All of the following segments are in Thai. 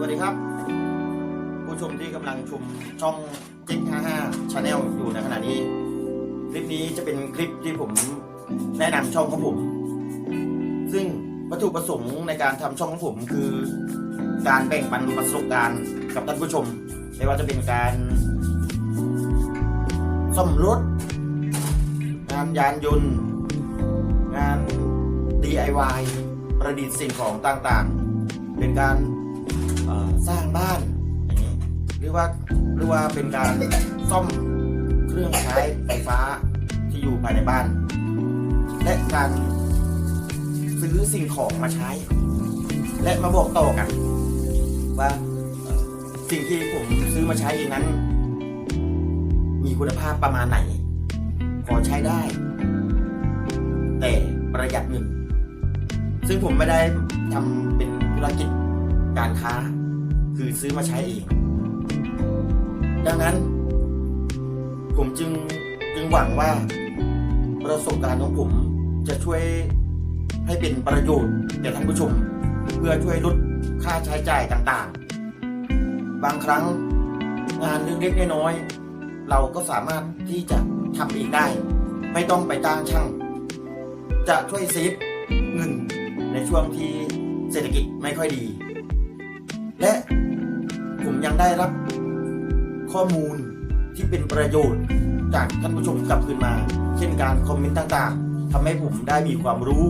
สวัสดีครับ ผู้ชมที่กำลังชมช่องจิ๊ก55 Channel อยู่ในขณะนี้ คลิปนี้จะเป็นคลิปที่ผมแนะนำช่องของผม ซึ่งวัตถุประสงค์ในการทำช่องของผมคือ การแบ่งปันประสบการณ์กับท่านผู้ชม ไม่ว่าจะเป็นการซ่อมรถงานยานยนต์ งาน DIY ประดิษฐ์สิ่งของต่างๆ เป็นการ รือว่าหรือว่าเป็นการซ่อมเครื่องใช้ไฟฟ้าที่อยู่ภายในบ้าน และการซื้อสิ่งของมาใช้ และมาบอกต่อกัน ว่าสิ่งที่ผมซื้อมาใช้เองนั้น มีคุณภาพประมาณไหน พอใช้ได้ แต่ประหยัดเงินซึ่งผมไม่ได้ทำเป็นธุรกิจการค้า คือซื้อมาใช้เอง ดังนั้น ผมจึงจึงหวังว่าประสบการณ์ของผมจะช่วยให้เป็นประโยชน์แก่ท่านผู้ชม เพื่อช่วยลดค่าใช้จ่ายต่างๆ บางครั้งงานเล็กๆน้อยๆเราก็สามารถที่จะทำเองได้ ไม่ต้องไปจ้างช่าง จะช่วยเซฟเงินในช่วงที่เศรษฐกิจไม่ค่อยดี และผมยังได้รับ ข้อมูลที่เป็นประโยชน์ จากท่านผู้ชมกลับคืนมา เช่นการคอมเมนต์ต่างๆทำให้ผมได้มีความรู้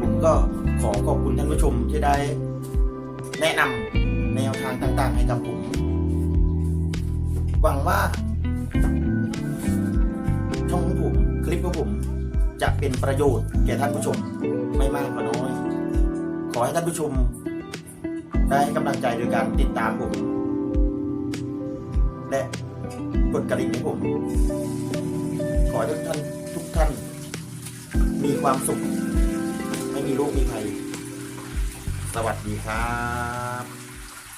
ผมก็ขอขอบคุณท่านผู้ชมที่ได้แนะนำแนวทางต่าง ๆ ให้กับผม หวังว่า ช่องของผมคลิปของผม จะเป็นประโยชน์แก่ท่านผู้ชมไม่มากก็น้อย ขอให้ท่านผู้ชมได้ให้กำลังใจโดยการติดตามผม และกดกระดิ่งให้ผม ขอให้ทุกท่านทุกท่าน มีความสุข ไม่มีโรคมีภัย สวัสดีครับ